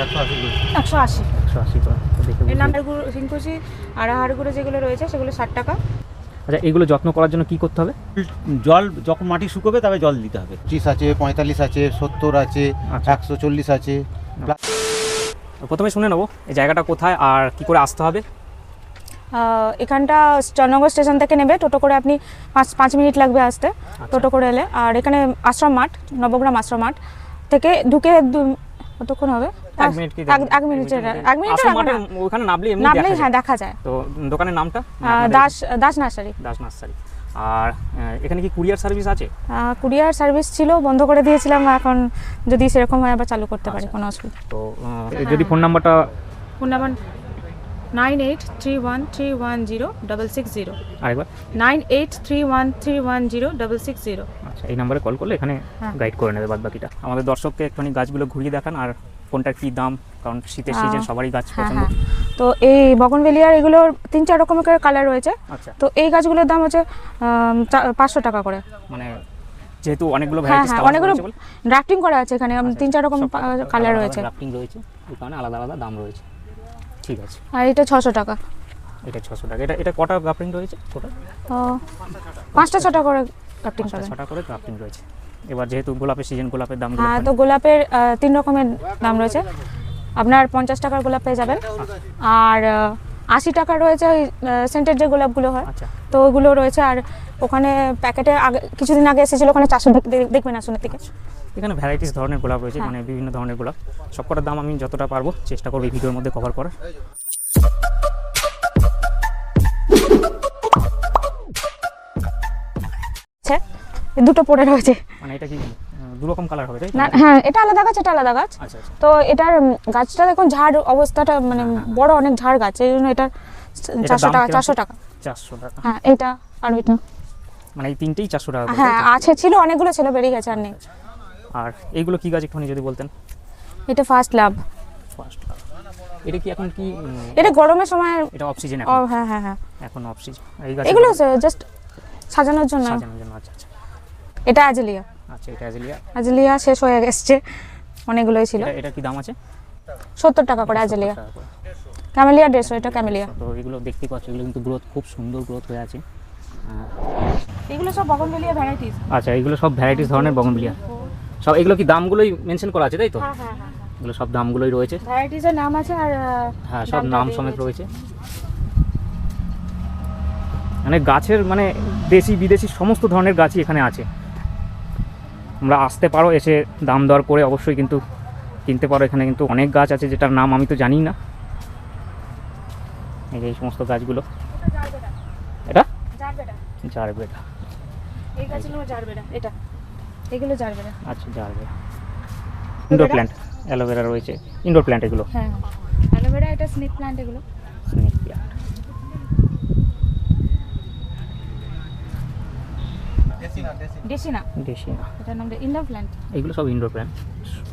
একশো আশি একশো আশি। বুঝতে- নামের সিংকুচি আর হাড়গুলো যেগুলো রয়েছে সেগুলো ষাট টাকা। আচ্ছা এগুলো যত্ন করার জন্য কি করতে হবে? জল যখন মাটি শুকোবে তবে জল দিতে হবে। পঁচিশ আছে পঁয়তাল্লিশ আছে সত্তর আছে আচ্ছা। একশো চল্লিশ আছে। প্রথমে শুনে নেব এই জায়গাটা কোথায় আর কি করে আসতে হবে। এখানটা চন্নগর স্টেশন থেকে নেবে টোটো করে আপনি পাঁচ পাঁচ মিনিট লাগবে আসতে টোটো করে এলে। আর এখানে আশ্রম মাঠ নবগ্রাম আশ্রম মাঠ থেকে ঢুকে দু- কতক্ষণ হবে? এক মিনিট কি এক- এক এক মিনিট ওখানে নামলে এমনি নামলেই হ্যাঁ দেখা যায়। তো দোকানের নামটা? দাস দাস নার্সারি। দাস নার্সারি। আর এখানে কি কুরিয়ার সার্ভিস আছে? কুরিয়ার সার্ভিস ছিল বন্ধ করে দিয়েছিলাম এখন যদি সেরকম হয় আবার চালু করতে পারি আচ্ছা। কোনো অসুবিধা তো যদি ফোন নাম্বারটা phone number nine eight three one three one zero double six zero. আরেকবার। Nine eight three one three one zero double six zero. আচ্ছা এই নাম্বারে কল করলে এখানে হ্যাঁ। গাইড করে নেবে বাদ বাকিটা আমাদের দর্শককে একটুখানি গাছগুলো ঘুরিয়ে দেখান আর কোনটার কি দাম? কারণ শীতের সিজন সবারই গাছ হ্যাঁ পছন্দ। হ্যাঁ। তো এই বগনভেলিয়ার এগুলোর তিন চার রকমের কালার রয়েছে। আচ্ছা। তো এই গাছগুলোর দাম হচ্ছে পাঁচশো টাকা করে। মানে যেহেতু অনেকগুলো হ্যাঁ ভ্যারাইটিস হ্যাঁ অনেকগুলো ড্রাফটিং করা আছে এখানে। তিন চার রকম কালার রয়েছে। ড্রাফটিং রয়েছে এই কারণে আলাদা আলাদা দাম রয়েছে। ঠিক আছে। আর এটা ছশো টাকা। এটা ছশো টাকা। এটা এটা কটা গ্রাফটিং রয়েছে তো পাঁচটা ছটা করে পাবেন ছটা করে গ্রাফটিং রয়েছে। এবার যেহেতু গোলাপের সিজন গোলাপের দাম হ্যাঁ তো গোলাপের তিন রকমের দাম রয়েছে। আপনার পঞ্চাশ টাকার গোলাপ পেয়ে যাবেন। আর আশি টাকা রয়েছে ওই সেন্টের যে গোলাপগুলো হয়। আচ্ছা। তো ওগুলো রয়েছে আর ওখানে প্যাকেটে আগে কিছুদিন আগে এসেছিল ওখানে চারশো দেখবেন আসনের থেকে। এখানে ভ্যারাইটিস ধরনের গোলাপ রয়েছে হ্যাঁ। মানে বিভিন্ন ধরনের গোলাপ। সবকটার দাম আমি যতটা পারব চেষ্টা করব এই ভিডিওর মধ্যে কভার করার। দুটো পড়ে রয়েছে। মানে এটা কি আহ, দু রকম কালার হবে তাই না হ্যাঁ এটা আলাদা গাছ এটা আলাদা গাছ। আচ্ছা আচ্ছা। তো এটার গাছটা দেখুন ঝাড় অবস্থাটা মানে বড় অনেক ঝাড় গাছ এই জন্য এটা চারশো টাকা? চারশো টাকা। চারশো টাকা। হ্যাঁ এটা আর এটা মানে এই তিনটেই চারশো টাকা হ্যাঁ আছে ছিল অনেকগুলো ছিল বেরিয়ে গেছে আর নেই। আর এইগুলো কি গাছ একটুখানি যদি বলতেন? এটা ফার্স্ট লাভ ফার্স্ট এটা কি এখন কি এটা গরমের সময় এটা অক্সিজেন ও এখন? হ্যাঁ হ্যাঁ হ্যাঁ। এখন অক্সিজেন এই গাছ এগুলো জাস্ট সাজানোর জন্য। সাজানোর জন্য আচ্ছা আচ্ছা। এটা অ্যাজেলিয়া আচ্ছা এটা অ্যাজেলিয়া অ্যাজেলিয়া শেষ হয়ে গেছে অনেকগুলোই ছিল। এটা কি দাম আছে? সত্তর টাকা করে অ্যাজেলিয়া ক্যামেলিয়া দেড়শো এটা ক্যামেলিয়া তো এগুলো দেখতে পাচ্ছ এগুলো কিন্তু গ্রোথ খুব সুন্দর গ্রোথ হয়ে আছে। এগুলো সব বগনভেলিয়া ভ্যারাইটিস আচ্ছা এগুলো সব ভ্যারাইটিস ধরনের বগনবিলিয়া সব এগুলো কি দামগুলোই মেনশন করা আছে তাই তো? হ্যাঁ হ্যাঁ হ্যাঁ। এগুলো সব দামগুলোই রয়েছে। ভ্যারাইটিসের নাম আছে আর হ্যাঁ সব নাম সমেত। রয়েছে। মানে গাছের মানে দেশি বিদেশি সমস্ত ধরনের গাছই এখানে আছে। তোমরা আসতে পারো এসে দাম দর করে অবশ্যই কিন্তু কিনতে পারো। এখানে কিন্তু অনেক গাছ আছে যেটার নাম আমি তো জানি না। এই যে এই সমস্ত গাছগুলো। এটা? এই গাছগুলো জারবেরা এটা। এগুলো আচ্ছা gerbera indoor plant aloe vera রয়েছে। ইনডোর প্ল্যান্ট এগুলো। হ্যাঁ। অ্যালোভেরা এটা স্নেক প্ল্যান্ট এগুলো স্নেক প্ল্যান্ট দেশি না। এটার নাম ইন্ডোর প্ল্যান্ট এগুলো সব ইনডোর প্ল্যান্ট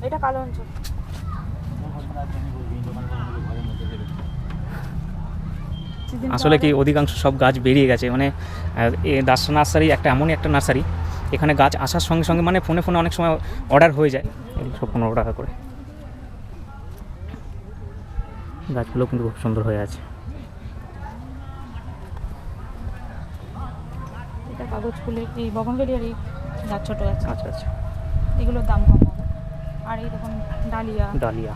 এটা কালো অঞ্চল। আসলে কি অধিকাংশ সব গাছ বেরিয়ে গেছে। মানে দাস নার্সারি একটা এমনই একটা নার্সারি। এখানে গাছ আসার সঙ্গে সঙ্গে মানে ফোনে ফোনে অনেক সময় অর্ডার হয়ে যায়। এগুলো সব পনেরো টাকা করে। গাছগুলো কিন্তু খুব সুন্দর হয়ে আছে এটা কাগজ ফুলের এই বগনভেলিয়ার এই গাছ ছোট আছে আচ্ছা আচ্ছা। এগুলোর দাম কম হবে। আর এই দেখুন ডালিয়া। ডালিয়া।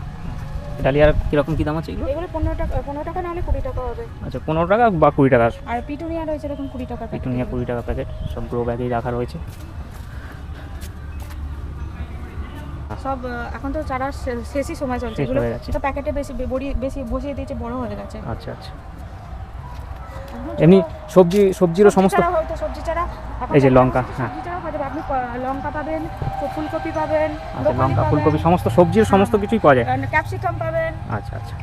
ডালিয়ার কীরকম কী দাম আছে এগুলো? এগুলো পনেরো টাকা পনেরো টাকা নাহলে কুড়ি টাকা হবে। আচ্ছা পনেরো টাকা বা কুড়ি টাকা। আর পিটুনিয়া রয়েছে এরকম কুড়ি টাকা। পিটুনিয়া কুড়ি টাকা প্যাকেট সব গ্রো ব্যাগেই রাখা রয়েছে। সব এখন তো চারা শেষই সময় চলছে। এগুলো। তো প্যাকেটে বেশি বে- বড়ি বেশি বসিয়ে দিয়েছে বড় হয়ে গেছে। আচ্ছা আচ্ছা। এমনি সবজি সবজিরও সবজি সমস্ত এই যে লঙ্কা, হ্যাঁ। আপনি লঙ্কা পাবেন ফুলকপি পাবেন আচ্ছা লঙ্কা ফুলকপি সমস্ত সবজির সমস্ত কিছুই পাওয়া যায়? ক্যাপসিকাম পাবেন। আচ্ছা আচ্ছা।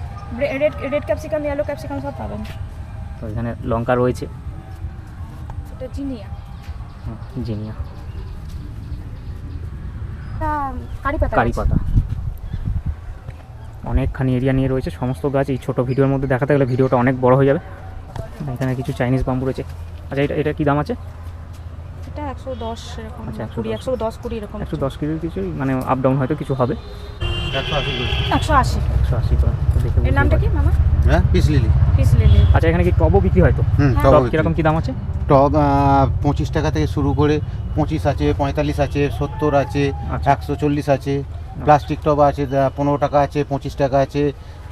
Red red capsicum yellow capsicum সব পাবেন। তো এখানে লঙ্কা রয়েছে। এটা জিনিয়া। জিনিয়া। কারি পাতা কারি পাতা। অনেকখানি এরিয়া নিয়ে রয়েছে সমস্ত গাছ। এই ছোট ভিডিওর মধ্যে দেখাতে গেলে ভিডিওটা অনেক বড় হয়ে যাবে। এখানে কিছু চাইনিজ বাম্বু রয়েছে। আচ্ছা এটা এটা কী দাম আছে? এটা একশো দশ এরকম আচ্ছা, 110 কুড়ি একশো দশ কুড়ি এরকম একশো দশ কেজির কিছুই মানে আপ ডাউন হয়তো কিছু হবে। একশো আশি একশো আশি। এর নামটা কি মামা? হ্যাঁ পিস লিলি। Peace lily. আচ্ছা এখানে কি টবও বিক্রি হয় তো? হ্যাঁ। টব কীরকম কি দাম আছে? টব পঁচিশ টাকা থেকে শুরু করে পঁচিশ আছে পঁয়তাল্লিশ আছে সত্তর আছে আচ্ছা। একশো চল্লিশ আছে। প্লাস্টিক টব আছে পনেরো টাকা আছে পঁচিশ টাকা আছে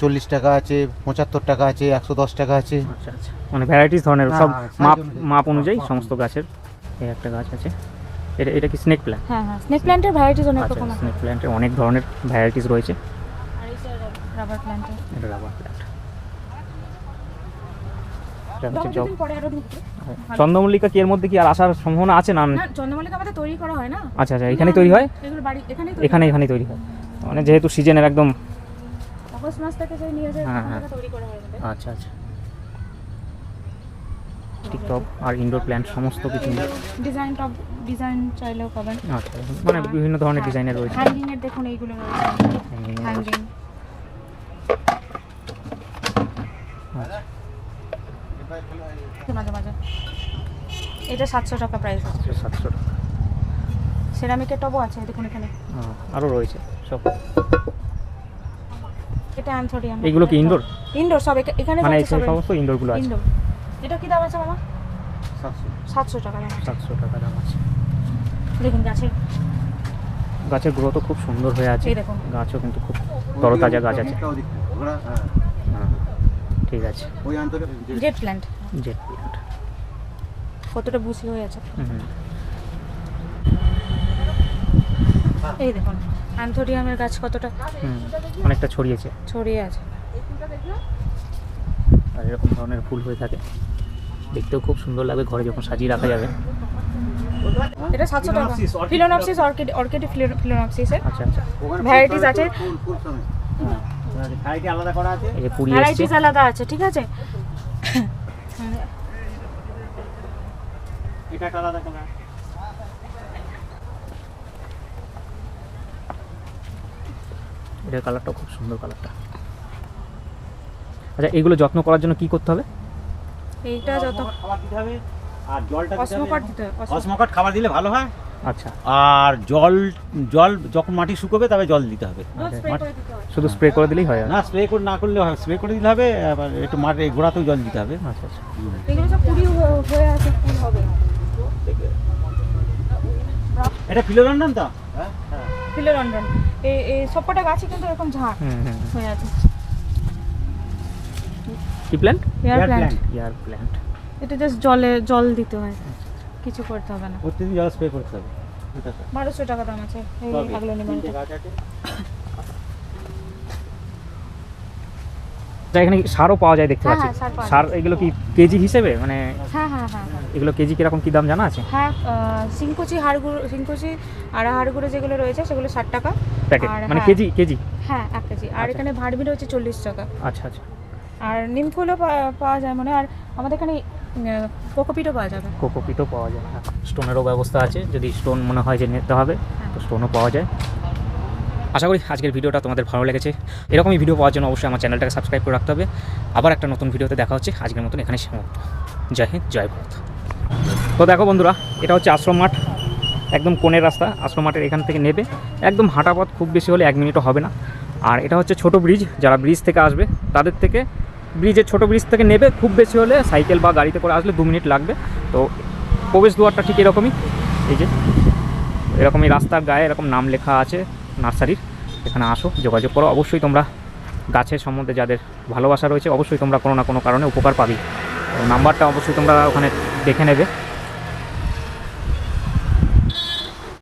চল্লিশ টাকা আছে পঁচাত্তর টাকা আছে একশো দশ টাকা আছে। আচ্ছা আচ্ছা। মানে ভ্যারাইটিস ধরনের হ্যাঁ, সব মাপ মাপ অনুযায়ী সমস্ত গাছের এই একটা গাছ আছে। এটা এটা কি স্নেক প্ল্যান্ট হ্যাঁ হ্যাঁ স্নেক প্ল্যান্টের ভ্যারাইটিস অনেক আচ্ছা রকম আছে। স্নেক প্ল্যান্টের অনেক ধরনের ভ্যারাইটিস রয়েছে। আর এই রাবার প্ল্যান্টের এটা রাবার প্ল্যান্ট ঢুকবে। চন্দ্রমল্লিকা কি এর মধ্যে কি আর আসার সম্ভাবনা আছে না? চন্দ্রমল্লিকা আমাদের তৈরি করা হয় না। আচ্ছা আচ্ছা এখানেই তৈরি হয়? এগুলো বাড়ি এখানেই এখানে এখানেই তৈরি হয়। মানে যেহেতু সিজনের একদম মাস থেকে যে নিয়ে যায় হ্যাঁ, হ্যাঁ। তৈরি করা হয় আমাদের। আচ্ছা। আচ্ছা টিকটক আর ইনডোর প্ল্যান্ট সমস্ত কিছু ডিজাইন টপ ডিজাইন চাইলেও পাবেন। আচ্ছা মানে বিভিন্ন ধরনের ডিজাইনের রয়েছে। হ্যাঙ্গিং এর দেখুন এইগুলো রয়েছে। হ্যাঙ্গিং আচ্ছা, মাঝে মাঝে। এটা সাতশো টাকা প্রাইস আছে সাতশো টাকা। সেরামিকের টবও আছে দেখুন এখানে। আরও রয়েছে সব। এটা অ্যান্থোরিয়াম এগুলো কি ইনডোর ইনডোর সব এখানে মানে এই সমস্ত ইনডোরগুলো আছে। ইনডোর এটা কি দাম আছে মামা? সাতশো। সাতশো টাকা দাম আছে। সাতশো টাকা দাম আছে। দেখুন গাছের। গাছের গ্রোথও খুব সুন্দর হয়ে আছে। এই দেখুন। গাছও কিন্তু খুব তরতাজা গাছ আছে। হ্যাঁ, হ্যাঁ, ঠিক আছে। জেট প্ল্যান্ট জেট প্ল্যান্ট কতটা বুসি হয়ে আছে। হুম এই দেখুন অ্যান্থোরিয়ামের গাছ কতটা? অনেকটা ছড়িয়েছে। ছড়িয়ে আছে। আর এরকম ধরনের ফুল হয়ে থাকে। দেখতেও খুব সুন্দর লাগবে ঘরে যখন সাজিয়ে রাখা যাবে। এটা সাতশো টাকা। ফিলোনপসিস অর্কিড অর্কিড ফিলোনপসিসের আচ্ছা আচ্ছা। Varieties আছে? ভ্যারাইটি আলাদা করা আছে। এই যে পুরি এসছে। ভ্যারাইটিস আলাদা আছে ঠিক আছে? এটা আলাদা কালার এটার কালারটাও খুব সুন্দর কালারটা আচ্ছা এগুলো যত্ন করার জন্য কি করতে হবে? এইটা যত খাবার দিতে হবে আর জলটা দিতে হবে। অসমোকাট দিতে হবে অসমোকাট। অসমোকাট খাবার দিলে ভালো হয়। আচ্ছা। আর জল জল যখন মাটি শুকোবে তবে জল দিতে হবে। আচ্ছা, মাটি-। শুধু স্প্রে করে দিলেই হয় না স্প্রে করে না করলে হয় স্প্রে করে দিতে হবে আবার একটু মাঠে গোড়াতেও জল দিতে হবে। আচ্ছা আচ্ছা। এগুলো সব কুড়ি হয়ে- হয়ে আছে ফুল হবে। এটা ফিলোরন্ডন তো? ফিলোরন্ডন এই এই সবকটা গাছই কিন্তু এরকম ঝাড়। হয়ে আছে। কি plant air plant. Air plant এটা জাস্ট জলে জল দিতে হয়। কিছু করতে হবে না। প্রতিদিন জল স্প্রে করতে হবে। বারোশো টাকা দাম আছে এই আছে। আচ্ছা এখানে কি সারও পাওয়া যায় দেখতে হ্যাঁ, পাচ্ছি। হ্যাঁ, সার এগুলো কি কেজি হিসেবে? মানে হ্যাঁ হ্যাঁ হ্যাঁ হ্যাঁ। এগুলো কেজি কীরকম কি দাম জানা আছে? হ্যাঁ সিংকুচি হাড়গুলো সিংকুচি আড়া হাড়গুলো যেগুলো রয়েছে সেগুলো ষাট টাকা। প্যাকেট মানে। Kg kg? হ্যাঁ এক কেজি। আর আচ্ছা। এখানে ভাড়বি রয়েছে চল্লিশ টাকা। আচ্ছা আচ্ছা। আর নিমফুলও পা- পাওয়া যায় মানে আর আমাদের এখানে কোকোপিটও পাওয়া যাবে। কোকোপিটও পাওয়া যাবে হ্যাঁ। স্টোনেরও ব্যবস্থা আছে যদি স্টোন মনে হয় যে নিতে হবে তো স্টোনও পাওয়া যায়। আশা করি আজকের ভিডিওটা তোমাদের ভালো লেগেছে। এরকমই ভিডিও পাওয়ার জন্য অবশ্যই আমার চ্যানেলটাকে সাবস্ক্রাইব করে রাখতে হবে। আবার একটা নতুন ভিডিওতে দেখা হচ্ছে আজকের মতন এখানে সমাপ্ত। জয় হিন্দ জয় ভারত। তো দেখো বন্ধুরা এটা হচ্ছে আশ্রম মাঠ। একদম কোণের রাস্তা আশ্রম মাঠের এখান থেকে নেবে। একদম হাঁটা পথ খুব বেশি হলে এক মিনিটও হবে না। আর এটা হচ্ছে ছোট ব্রিজ যারা ব্রিজ থেকে আসবে তাদের থেকে ব্রিজের ছোট ব্রিজ থেকে নেবে, খুব বেশি হলে সাইকেল বা গাড়িতে করে আসলে দু মিনিট লাগবে। তো প্রবেশ দুয়ারটা ঠিক এরকমই। এই যে, এরকমই রাস্তার গায়ে এরকম নাম লেখা আছে নার্সারির। এখানে আসো, যোগাযোগ করো। অবশ্যই তোমরা গাছের সম্বন্ধে যাদের ভালোবাসা রয়েছে, অবশ্যই তোমরা কোনো না কোনো কারণে উপকার পাবি। নাম্বারটা অবশ্যই তোমরা ওখানে দেখে নেবে।